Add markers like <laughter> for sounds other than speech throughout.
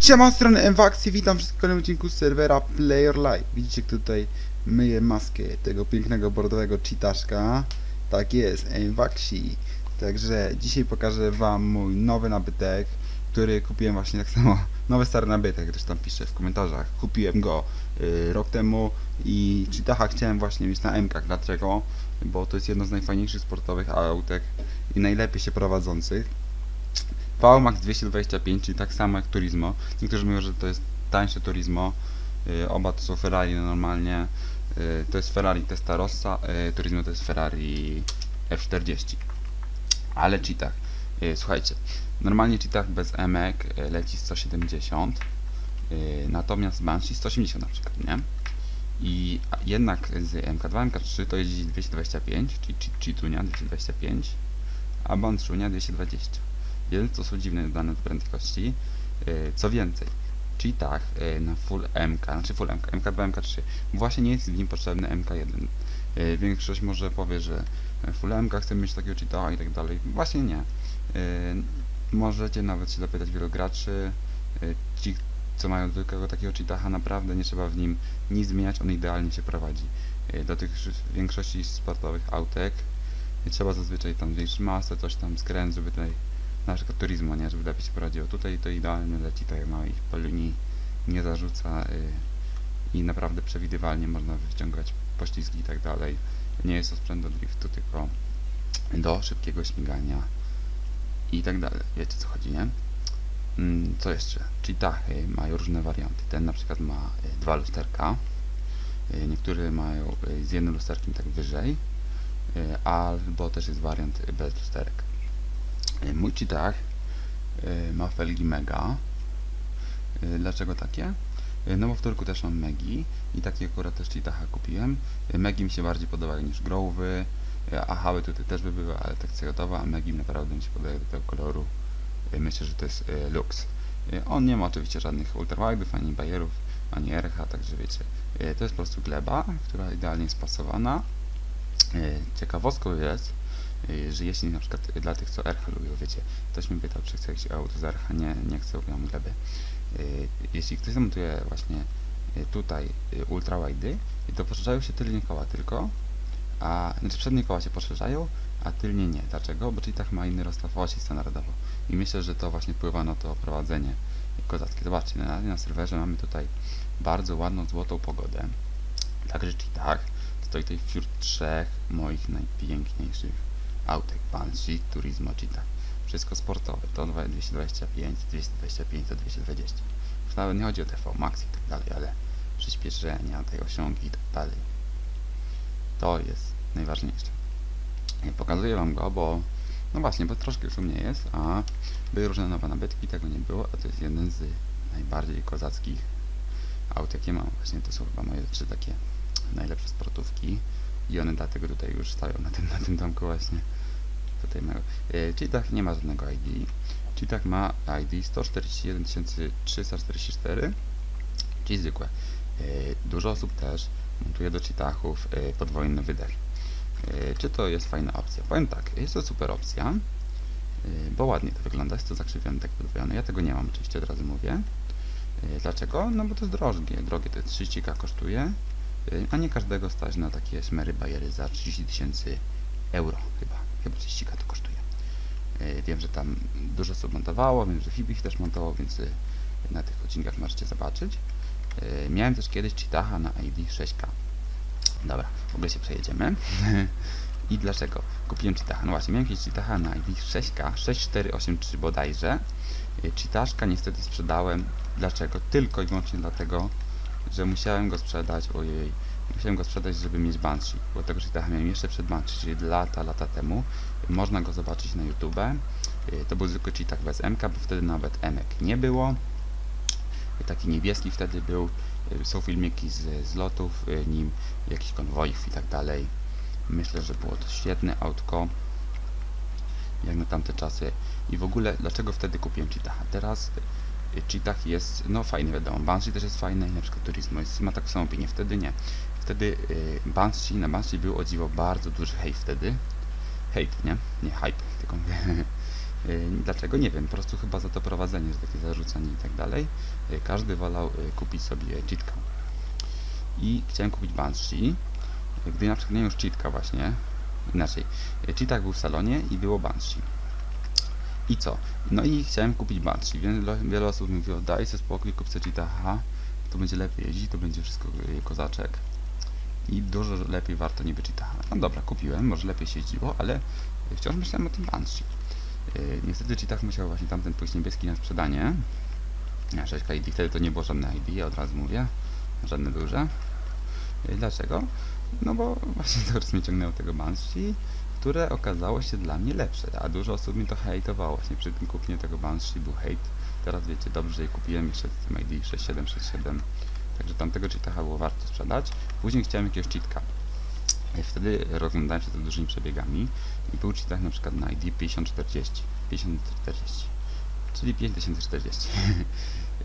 Siema, strony MWAX i witam wszystkich w kolejnym odcinku serwera Player Live. Widzicie tutaj myję maskę tego pięknego bordowego cheataszka. Tak jest, MWAXi. Także dzisiaj pokażę wam mój nowy nabytek, który kupiłem właśnie tak samo, <laughs> nowy stary nabytek, też tam piszę w komentarzach. Kupiłem go y, rok temu i cheatacha chciałem właśnie mieć na MK. Dlaczego? Bo to jest jedno z najfajniejszych sportowych autek i najlepiej się prowadzących. VMAX 225, czyli tak samo jak Turismo. Niektórzy mówią, że to jest tańsze Turismo. Yy, oba to są Ferrari normalnie. Yy, to jest Ferrari Testarossa, yy, Turismo to jest Ferrari F40. Ale cheatach. Słuchajcie, normalnie cheatach bez emek leci 170, yy, natomiast Banshee 180 na przykład, nie? I jednak z MK2, MK3 to jeździ 225, czyli cheatunia 225, a Banshunia 220. Więc to są dziwne dane prędkości. Yy, Co więcej, cheatach yy, na full MK, znaczy full MK, MK2, MK3, właśnie nie jest w nim potrzebny MK1. Yy, Większość może powie, że full MK chce mieć takiego cheata i tak dalej. Właśnie nie. Możecie nawet się zapytać wielu graczy, ci, co mają zwykłego takiego cheataha, naprawdę nie trzeba w nim nic zmieniać, on idealnie się prowadzi. Do tych większości sportowych autek trzeba zazwyczaj tam zwiększyć masę, coś tam skręt, żeby tutaj na przykład Turismo, nie, żeby lepiej się prowadziło. Tutaj to idealnie leci, tak ma ich po linii nie zarzuca y, i naprawdę przewidywalnie można wyciągać poślizgi i tak dalej. Nie jest to sprzęt do driftu, tylko do szybkiego śmigania i tak dalej. Wiecie co chodzi, nie? Mm, co jeszcze? Cheatachy mają różne warianty. Ten na przykład ma y, dwa lusterka. Y, niektóre mają z jednym lusterkiem tak wyżej, albo też jest wariant bez lusterek. Mój cheatach y, ma felgi mega. Y, Dlaczego takie? No bo w Turku też mam megi i takie akurat też cheatacha kupiłem. Megi mi się bardziej podobają niż growy, a hały tutaj też by były, ale tak gotowa, a megi naprawdę mi się podobają do tego koloru. Myślę, że to jest lux. On nie ma oczywiście żadnych ultrawide'ów, ani bajerów, ani RH, także wiecie, to jest po prostu gleba, która idealnie jest spasowana. Ciekawostką jest, jeśli na przykład dla tych, co RH lubią, wiecie, ktoś mnie pytał, czy chce jakieś auto z RH, nie, nie chcę, mam gleby. Y, Jeśli ktoś zamontuje właśnie y, tutaj y, ultra wide'y, to poszerzają się tylnie koła tylko, a znaczy przednie koła się poszerzają, a tylnie nie. Dlaczego? Bo tak ma inny rozstaw osi standardowo. I myślę, że to właśnie wpływa na to prowadzenie kozackie. Zobaczcie, na, na serwerze mamy tutaj bardzo ładną, złotą pogodę. Także cheatach stoi tutaj wśród trzech moich najpiękniejszych autek. Banshee, Turismo, cheatach. Wszystko sportowe. To 225, 225, to 220. Już nawet nie chodzi o TV Max i tak dalej, ale przyspieszenia, tej osiągi i tak dalej. To jest najważniejsze. Pokazuję wam go, bo no właśnie, bo troszkę już u mnie jest, a były różne nowe nabytki, tego nie było, a to jest jeden z najbardziej kozackich aut, jakie mam. Właśnie to są chyba moje trzy takie najlepsze sportówki i one dlatego tutaj już stoją na tym, na tym domku właśnie. Tutaj mają. E, Cheatach nie ma żadnego ID. Cheatach ma ID 141 344, czyli zwykłe. E, Dużo osób też montuje do cheatachów e, podwójny wydech. E, Czy to jest fajna opcja? Powiem tak, jest to super opcja, bo ładnie to wygląda, jest to zakrzywiony tak podwojony. Ja tego nie mam, oczywiście od razu mówię. Dlaczego? No bo to jest drogie, drogie to jest 30k kosztuje, a nie każdego stać na takie szmery bajery za 30 tysięcy euro chyba, chyba 30k to kosztuje. E, Wiem, że tam dużo osób montowało, wiem, że Fibich też montował, więc e, na tych odcinkach możecie zobaczyć. Miałem też kiedyś cheataha na ID 6k. Dobra, w ogóle się przejedziemy. <laughs> I dlaczego kupiłem cheataha? No właśnie, miałem kiedyś cheataha na ID 6k, 6483 bodajże. Cheataszka niestety sprzedałem. Dlaczego? Tylko i wyłącznie dlatego, że musiałem go sprzedać, ojej, musiałem go sprzedać, żeby mieć Banshee, bo tego cheataha miałem jeszcze przed Banshee, czyli lata, lata temu. Można go zobaczyć na YouTube. E, To był zwykły cheatach bez MK, bo wtedy nawet MK nie było. E, Taki niebieski wtedy był. E, Są filmiki z, z lotów nim, jakichś konwojów i tak dalej. Myślę, że było to świetne autko, jak na tamte czasy. I w ogóle, dlaczego wtedy kupiłem Cheetaha? Teraz y, Cheetah jest, no fajny wiadomo, Banshee też jest fajny, i na przykład Turismo jest, ma taką samą opinię, wtedy nie. Wtedy y, Banshee, na Banshee był o dziwo bardzo duży hejt wtedy. Hejt, nie? Nie hype, tylko. <laughs> Y, Dlaczego? Nie wiem, po prostu chyba za to prowadzenie, że takie zarzucanie i tak dalej. Y, Każdy wolał kupić sobie cheatka. I chciałem kupić Banshee, gdy na przykład miałem już cheatka właśnie, inaczej, cheatak był w salonie i było Banshee. I co? No i chciałem kupić Banshee. Wiele, wiele osób mówiło, daj sobie spokój, kup sobie cheataha, to będzie lepiej jeździć, to będzie wszystko y, kozaczek. I dużo lepiej warto niby cheataha. No dobra, kupiłem, może lepiej się jeździło, ale y, wciąż myślałem o tym Banshee. Yy, niestety Cheetah musiał właśnie tamten pójść niebieski na sprzedanie. Na 6 ID, wtedy to nie było żadne ID, od razu mówię. Żadne duże. Yy, dlaczego? No bo właśnie <laughs> teraz mnie ciągnęło tego Banshee, które okazało się dla mnie lepsze, a dużo osób mi to hejtowało właśnie przy tym kupnie tego Banshee był hejt. Teraz wiecie, dobrze, że je kupiłem jeszcze z tym ID 6767. Także tamtego Cheetaha było warto sprzedać. Później chciałem jakiegoś cheatka. Yy, Wtedy rozglądałem się za dużymi przebiegami i był cheatach na przykład na ID 5040, 5040, czyli 5040. <laughs>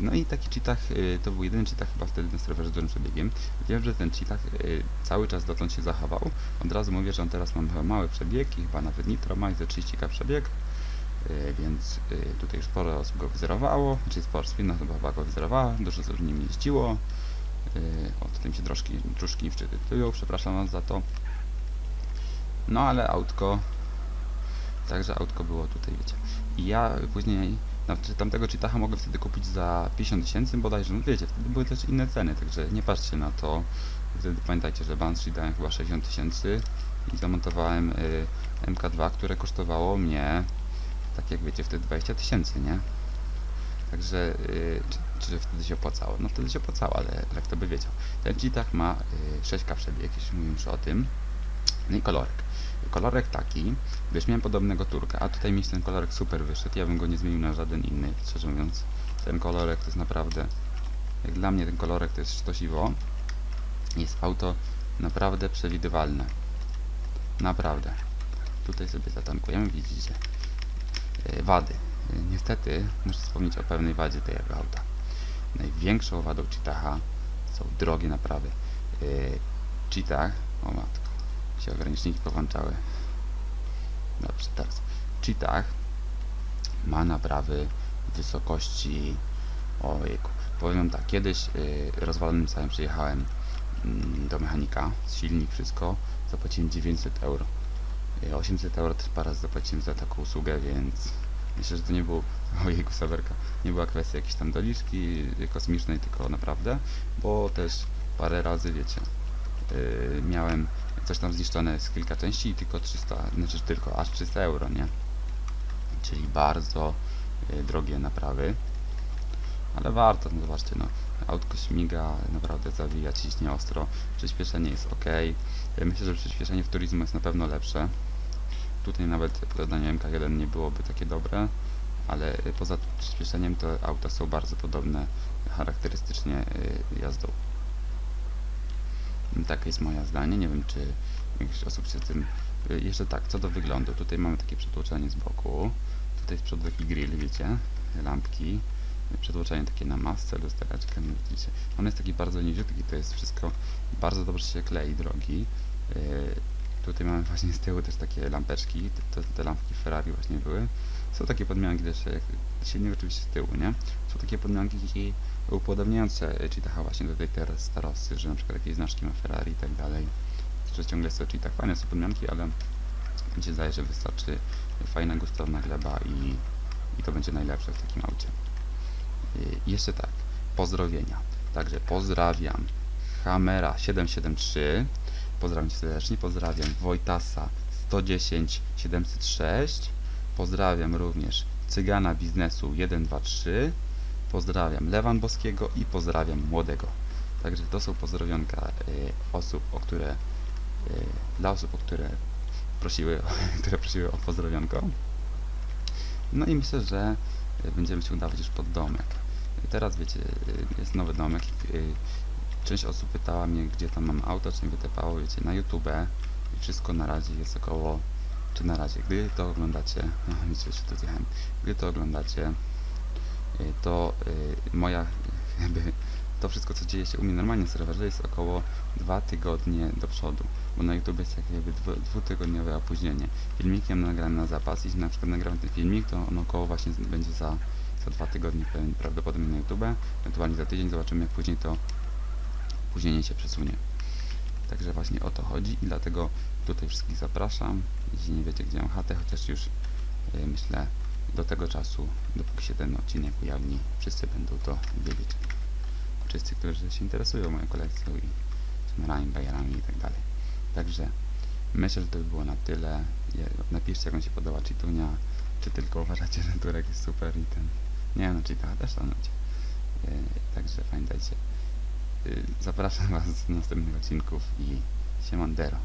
No i taki cheatach, y, to był jedyny cheatach chyba wtedy na serwerze z dużym przebiegiem. Wiem, że ten cheatach y, cały czas dotąd się zachował. Od razu mówię, że on teraz ma chyba mały przebieg i chyba nawet nitro ma i za 30k przebieg. Y, Więc tutaj już sporo osób go wyzerowało, czyli sporo spina chyba go wyzerowała, dużo osób nim jeździło. O, tutaj mi się troszkę truszki nie wczytują, przepraszam was za to. No ale autko, także autko było tutaj, wiecie. I ja później, znaczy tamtego Cheetaha mogę wtedy kupić za 50 tysięcy bodajże, no wiecie, wtedy były też inne ceny, także nie patrzcie na to. Wtedy pamiętajcie, że Banshee dałem chyba 60 tysięcy i zamontowałem y, MK2, które kosztowało mnie, tak jak wiecie, wtedy 20 tysięcy, nie? Także, y, czy, czy wtedy się opłacało? No wtedy się opłacało, ale jak to by wiedział. Ten Cheetah ma y, 6K przebieg, jeśli mówimy już o tym. No i kolorek. Kolorek taki, gdyż miałem podobnego turka, a tutaj mi się ten kolorek super wyszedł, ja bym go nie zmienił na żaden inny, szczerze mówiąc. Ten kolorek to jest naprawdę, jak dla mnie ten kolorek to jest sztosiwo. Jest auto naprawdę przewidywalne. Naprawdę. Tutaj sobie zatankujemy, widzicie. E, Wady. E, Niestety muszę wspomnieć o pewnej wadzie tego auta. Największą wadą Cheetaha są drogie naprawy. E, Cheetah, o matko, się ograniczniki powłączały. Dobrze, teraz. Cheetah ma naprawy w wysokości ojejku. Powiem tak, kiedyś y, rozwalonym całym przyjechałem mm, do mechanika, silnik, wszystko, zapłaciłem 900 euro. Y, 800 euro też parę zapłaciłem za taką usługę, więc myślę, że to nie było, <laughs> ojejku, sawerka, nie była kwestia jakiejś tam doliczki y, kosmicznej, tylko naprawdę, bo też parę razy, wiecie, y, miałem coś tam zniszczone z kilka części i tylko 300, znaczy tylko aż 300 euro, nie? Czyli bardzo y, drogie naprawy. Ale warto, no zobaczcie, no, autko śmiga, naprawdę zawija, ciśnie ostro, przyspieszenie jest ok. Myślę, że przyspieszenie w Turismo jest na pewno lepsze. Tutaj nawet porównaniu MK1 nie byłoby takie dobre, ale y, poza przyspieszeniem to auta są bardzo podobne charakterystycznie y, jazdą. Takie jest moje zdanie, nie wiem czy większość osób się z tym... y, Jeszcze tak, co do wyglądu, tutaj mamy takie przetłoczenie z boku, tutaj z przodu taki grill, wiecie, lampki, przetłoczenie takie na masce, lustereczkę, no widzicie. On jest taki bardzo niziutki, to jest wszystko bardzo dobrze się klei, drogi. Yy, tutaj mamy właśnie z tyłu też takie lampeczki, to, te lampki Ferrari właśnie były. Są takie podmianki też, jak silnik oczywiście z tyłu, nie? Są takie podmianki upodobniające Cheetaha właśnie do tej teraz starosy, że na przykład jakieś znaczki ma Ferrari i tak dalej. Że ciągle jest to Cheetah. Fajne są podmianki, ale mi się zdaje, że wystarczy fajna gustowna gleba i, i to będzie najlepsze w takim aucie. I jeszcze tak, pozdrowienia. Także pozdrawiam Hamera 773, pozdrawiam Cię serdecznie, pozdrawiam Wojtasa 110 706, pozdrawiam również Cygana Biznesu 123, pozdrawiam Lewanbowskiego i pozdrawiam Młodego. Także to są pozdrowionka y, osób, o które, y, dla osób, o które prosiły, <laughs> które prosiły o pozdrowionko. No i myślę, że y, będziemy się udawać już pod domek. Teraz wiecie, jest nowy domek. Część osób pytała mnie, gdzie tam mam auto, czy mi wytepało, wiecie, na YouTube i wszystko na razie jest około, czy na razie, gdy to oglądacie, myślę, że tu zjechałem, gdy to oglądacie, to y, moja jakby to wszystko, co dzieje się u mnie normalnie na serwerze, jest około dwa tygodnie do przodu, bo na YouTube jest jak jakby dwu, dwutygodniowe opóźnienie. Filmikiem nagrałem na zapas, jeśli na przykład nagram ten filmik, to on około właśnie będzie za, za dwa tygodnie pewnie- prawdopodobnie na YouTube, ewentualnie za tydzień, zobaczymy jak później to opóźnienie się przesunie. Także właśnie o to chodzi i dlatego tutaj wszystkich zapraszam. Jeśli nie wiecie, gdzie mam chatę, chociaż już yy, myślę do tego czasu, dopóki się ten odcinek ujawni, wszyscy będą to wiedzieć. Wszyscy, którzy się interesują moją kolekcją i szmerami, bajerami i tak dalej. Także myślę, że to by było na tyle. Napiszcie, jak wam się podoba Cheatunia, czy tylko uważacie, że Turek jest super i ten... Nie no, Cheata też szanujcie. Yy, Także pamiętajcie, yy, zapraszam was do następnych odcinków i siemandero.